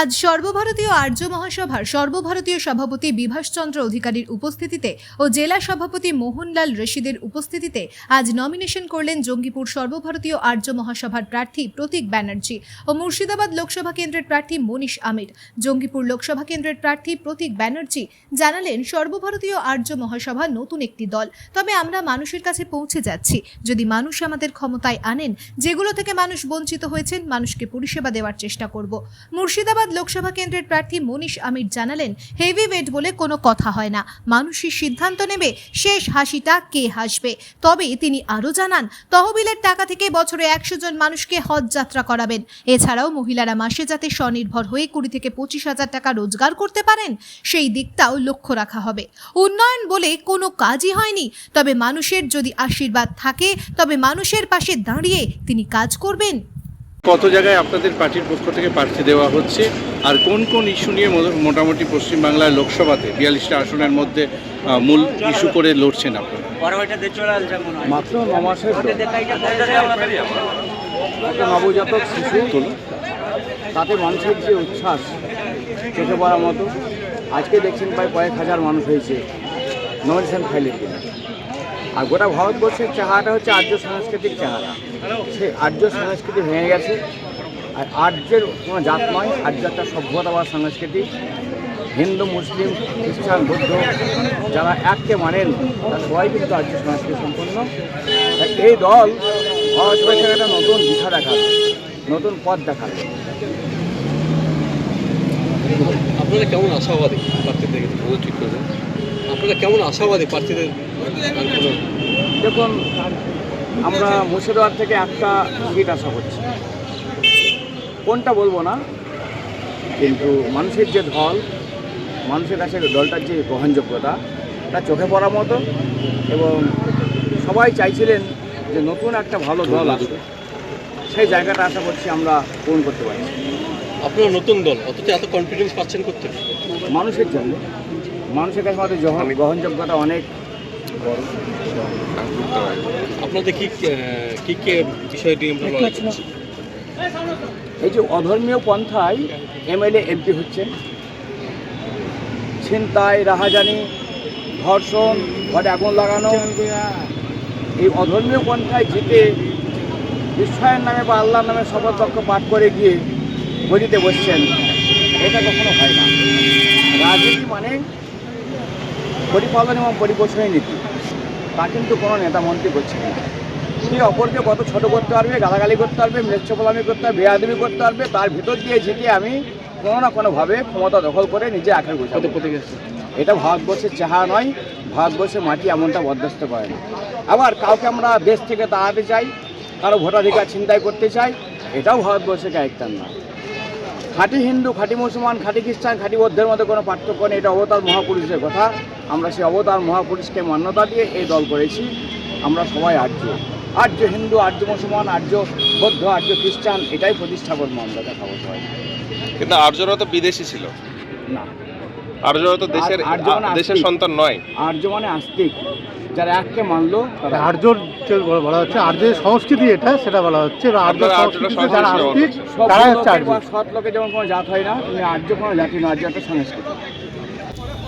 আজ সর্বভারতীয় আর্য মহাসভার সর্বভারতীয় সভাপতি বিভাসচন্দ্র অধিকারীর উপস্থিতিতে ও জেলা সভাপতি মোহনলাল রশিদের উপস্থিতিতে আজ নমিনেশন করলেন জঙ্গিপুর সর্বভারতীয় আর্য মহাসভার প্রার্থী প্রতীক ব্যানার্জি ও মুর্শিদাবাদ লোকসভা কেন্দ্রের প্রার্থী মনীষ আমির। জঙ্গিপুর লোকসভা কেন্দ্রের প্রার্থী প্রতীক ব্যানার্জি জানালেন, সর্বভারতীয় আর্য মহাসভা নতুন একটি দল। তবে আমরা মানুষের কাছে পৌঁছে যাচ্ছি। যদি মানুষ আমাদের ক্ষমতায় আনেন, যেগুলো থেকে মানুষ বঞ্চিত হয়েছেন, মানুষকে পরিষেবা দেওয়ার চেষ্টা করব। মুর্শিদাবাদ লোকসভা কেন্দ্রের প্রার্থী মনীষ আমির জানালেন হেভি ওয়েট বলে কোনো কথা হয় না। মানুষই সিদ্ধান্ত নেবে শেষ হাসিটা কে হাসবে। তবে তিনি আরও জানান, তহবিলের টাকা থেকে বছরে একশো জন মানুষকে হজ যাত্রা করাবেন। এছাড়াও মহিলারা মাসে যাতে স্বনির্ভর হয়ে কুড়ি থেকে পঁচিশ হাজার টাকা রোজগার করতে পারেন, সেই দিকটাও লক্ষ্য রাখা হবে। উন্নয়ন বলে কোনো কাজই হয়নি। তবে মানুষের যদি আশীর্বাদ থাকে, তবে মানুষের পাশে দাঁড়িয়ে তিনি কাজ করবেন। কত জায়গায় আপনাদের পার্টির পক্ষ থেকে প্রার্থী দেওয়া হচ্ছে আর কোন কোন ইস্যু নিয়ে মোটামুটি পশ্চিমবাংলার লোকসভাতে বিয়াল্লিশটা আসনের মধ্যে মূল ইস্যু করে লড়ছেন আপনারা? মাত্র মাসের একটা নবজাতক শিশু তাতে মানুষের যে উচ্ছ্বাস চোখে পড়ার মতো আজকে দেখছেন প্রায় কয়েক হাজার মানুষ হয়েছে নমিনেশন ফাইলের আর গোটা ভারতবর্ষের চেহারাটা হচ্ছে আর্য সাংস্কৃতিক চেহারা। সেই আর্য সংস্কৃতি ভেঙে গেছে। আর আর্যের কোনো জাত নয় আর্য একটা সভ্যতা বা সংস্কৃতি। হিন্দু মুসলিম খ্রিস্টান বৌদ্ধ যারা এককে মানেন তারা সবাই কিন্তু আর্য সংস্কৃতি সম্পন্ন। এই দল একটা নতুন দিশা দেখাবে নতুন পথ দেখাবে আপনারা কেমন আশাবাদী প্রার্থীদের ঠিক করে আপনারা কেমন আশাবাদী প্রার্থীদের? দেখুন আমরা মুর্শিদাবাদ থেকে একটা সিট আশা করছি। কোনটা বলব না? কিন্তু মানুষের যে ঢল মানুষের কাছে দলটার যে গ্রহণযোগ্যতা তা চোখে পড়ার মতো এবং সবাই চাইছিলেন যে নতুন একটা ভালো দল আসবে সেই জায়গাটা আশা করছি আমরা পূরণ করতে পারছি আপনারা নতুন দল অথচ এত কনফিডেন্স পাচ্ছেন করতে মানুষের জন্য। মানুষের কাছে আমাদের গ্রহণযোগ্যতা অনেক আপনাদের কি আহ, কি কি বিষয়টি আমরা লড়াই করছি? এই যে অধর্মীয় পন্থায় এমএলএ এমপি হচ্ছেন। ছিনতাই রাহাজানি ধর্ষণ ঘরে আগুন লাগানো এই অধর্মীয় পন্থায় জিতে ঈশ্বরের নামে বা আল্লাহর নামে শপথ বাক্য পাঠ করে গিয়ে গদিতে বসছেন এটা কখনো হয় না। রাজনীতি মানে পরিপালন এবং পরিপোষণের নীতি। তা কিন্তু কোনো নেতা মন্ত্রী করছে না। সে অপরকে কত ছোট করতে পারবে গালাগালি করতে পারবে মৃত্যুপলামি করতে পারবে বেয়াদবি করতে পারবে তার ভিতর দিয়ে ঝেঁকে আমি কোনো না কোনোভাবে ক্ষমতা দখল করে নিজে আখের গোছাতে পড়ে গেছে এটা ভারতবর্ষের চেহারা নয় ভারতবর্ষের মাটি এমনটা বরদাস্ত করে না। আবার কাউকে আমরা দেশ থেকে তাড়াতে চাই কারও ভোটাধিকার ছিনতাই করতে চাই এটাও ভারতবর্ষের ক্যারেক্টার না। খাঁটি হিন্দু খাঁটি মুসলমান খাঁটি খ্রিস্টান খাঁটি বৌদ্ধের মধ্যে কোনো পার্থক্য নেই। এটা অবতার মহাপুরুষের কথা। আমরা সেই অবতার মহাপুরুষকে মান্যতা দিয়ে এই দল করেছি। আমরা সবাই আর্য। আর্য হিন্দু আর্য মুসলমান আর্য বৌদ্ধ আর্য খ্রিস্টান এটাই প্রতিষ্ঠা করব আমরা দেখাবো সবাই কিন্তু আর্যরা তো বিদেশি ছিল। না। আর্যরা তো দেশের আর্য মানে দেশের সন্তান নয়। আর্য মানে আস্তিক। যারা এককে মানলো তারা আর্যর বলা হচ্ছে আর্যের সংস্কৃতি এটা সেটা বলা হচ্ছে। আর্য যারা আস্তিক তারা হচ্ছে। আর্য। সৎ লোকের যেমন কোনো জাত হয় না তুমি আর্য কোনো জাতি না আর্য একটা সংস্কৃতি।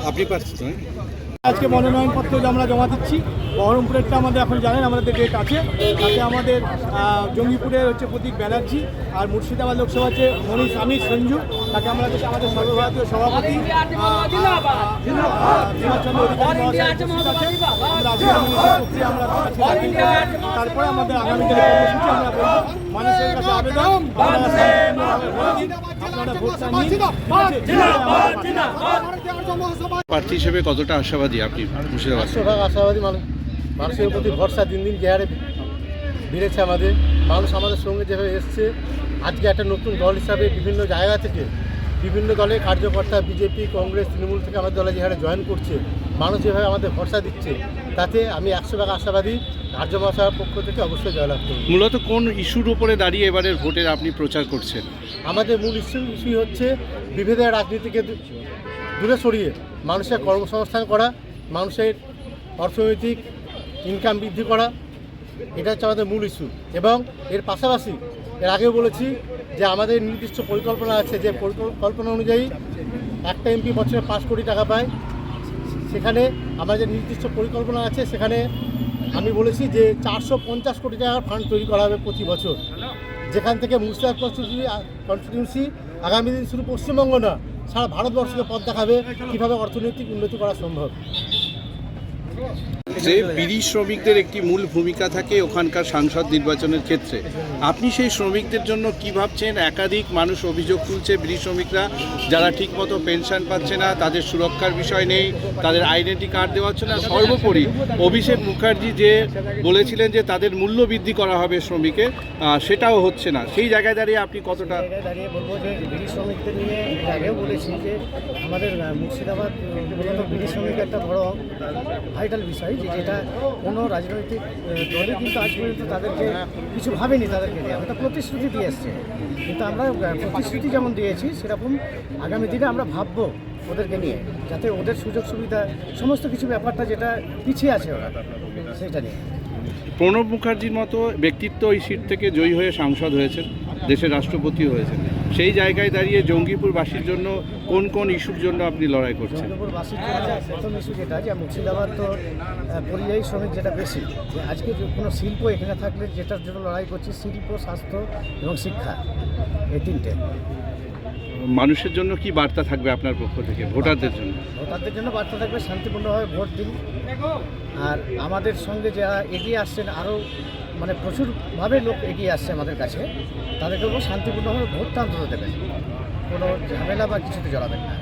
আপনি প্রার্থী নয় আজকে মনোনয়নপত্র আমরা জমা দিচ্ছি বহরমপুরেরটা আমাদের এখন জানেন আমাদের ডেট আছে। তাতে আমাদের জঙ্গিপুরের হচ্ছে প্রতীক ব্যানার্জি আর মুর্শিদাবাদ লোকসভা হচ্ছে মনীষ আমির সঞ্জু তাকে আমরা আমাদের সর্বভারতীয় সভাপতি। তারপরে আমাদের আগামী দিনে কর্মসূচি আমরা মানুষের কাছে আবেদন? প্রার্থী হিসেবে কতটা আশাবাদী আপনি মুর্শিদাবাদ? আশাবাদী মানুষ মানুষের প্রতি ভরসা দিন দিন যে হারে বেড়েছে আমাদের। মানুষ আমাদের সঙ্গে যেভাবে এসছে আজকে একটা নতুন দল হিসাবে বিভিন্ন জায়গা থেকে বিভিন্ন দলের কার্যকর্তা বিজেপি কংগ্রেস তৃণমূল থেকে আমাদের দলে যে হারে জয়েন করছে মানুষ যেভাবে আমাদের ভরসা দিচ্ছে তাতে আমি একশো ভাগ আশাবাদী রাজ্য মহাসভার পক্ষ থেকে অবশ্যই জয়লাভ করব। মূলত কোন ইস্যুর উপরে দাঁড়িয়ে এবারের ভোটের আপনি প্রচার করছেন? আমাদের মূল ইস্যু ইস্যু হচ্ছে বিভেদের রাজনীতিকে দূরে সরিয়ে মানুষের কর্মসংস্থান করা মানুষের অর্থনৈতিক ইনকাম বৃদ্ধি করা এটা হচ্ছে আমাদের মূল ইস্যু এবং এর পাশাপাশি এর আগেও বলেছি যে আমাদের নির্দিষ্ট পরিকল্পনা আছে যে পরিকল্পনা অনুযায়ী একটা এমপি বছরে পাঁচ কোটি টাকা পায়। সেখানে আমাদের নির্দিষ্ট পরিকল্পনা আছে, সেখানে আমি বলেছি যে চারশো পঞ্চাশ কোটি টাকার ফান্ড তৈরি করা হবে প্রতি বছর। যেখান থেকে মুর্শিদাবাদ কনস্টিটিউন্সি কনস্টিটিউন্সি আগামী দিন শুধু পশ্চিমবঙ্গ না, সারা ভারতবর্ষকে পথ দেখাবে কীভাবে অর্থনৈতিক উন্নতি করা সম্ভব। যে বিড়ি শ্রমিকদের একটি মূল ভূমিকা থাকে ওখানকার সাংসদ নির্বাচনের ক্ষেত্রে আপনি সেই শ্রমিকদের জন্য কি ভাবছেন? একাধিক মানুষ অভিযোগ তুলছে বিড়ি শ্রমিকরা যারা ঠিকমতো পেনশন পাচ্ছে না তাদের সুরক্ষার বিষয় নেই তাদের আইডেন্টি কার্ড দেওয়া হচ্ছে না। সর্বোপরি অভিষেক মুখার্জি যে বলেছিলেন যে তাদের মূল্য বৃদ্ধি করা হবে শ্রমিকের আহ, সেটাও হচ্ছে না। সেই জায়গায় দাঁড়িয়ে আপনি কতটা দাঁড়িয়ে বলব যে বিড়ি শ্রমিকদের নিয়ে আগেও বলেছি যে আমাদের মুর্শিদাবাদ বিড়ি শ্রমিক একটা বড় ভাইটাল বিষয় যে যেটা কোনো রাজনৈতিক দলই কিন্তু আজ পর্যন্ত তাদেরকে কিছু ভাবেনি তাদেরকে নিয়ে আমরা প্রতিশ্রুতি দিয়ে এসছে। কিন্তু আমরা প্রতিশ্রুতি যেমন দিয়েছি, সেরকম আগামী দিনে আমরা ভাববো ওদেরকে নিয়ে, যাতে ওদের সুযোগ সুবিধা, সমস্ত কিছু ব্যাপারটা যেটা পিছিয়ে আছে ওরা, সেটা নিয়ে। প্রণব মুখার্জির মতো ব্যক্তিত্ব এই সিট থেকে জয়ী হয়ে সাংসদ হয়েছেন, দেশের রাষ্ট্রপতি হয়েছেন। সেই জায়গায় দাঁড়িয়ে জঙ্গিপুরবাসীর জন্য কোন কোন ইস্যুর জন্য আপনি লড়াই করছেন? জঙ্গিপুরবাসীর জন্য প্রথম ইস্যু যেটা যে মুর্শিদাবাদ তো পরিযায়ী শ্রমিক যেটা বেশি যে আজকে যে কোনো শিল্প এখানে থাকলে যেটার জন্য লড়াই করছি শিল্প স্বাস্থ্য এবং শিক্ষা এই তিনটে। মানুষের জন্য কি বার্তা থাকবে আপনার পক্ষ থেকে ভোটারদের জন্য? ভোটারদের জন্য বার্তা থাকবে শান্তিপূর্ণভাবে ভোট দিন। আর আমাদের সঙ্গে যারা এগিয়ে আসছেন আরও মানে প্রচুরভাবে লোক এগিয়ে আসছে আমাদের কাছে। তাদেরকে শান্তিপূর্ণভাবে ভোটটা অন্তত দেবেন। কোনো ঝামেলা বা কিছুতে জড়াবেন না।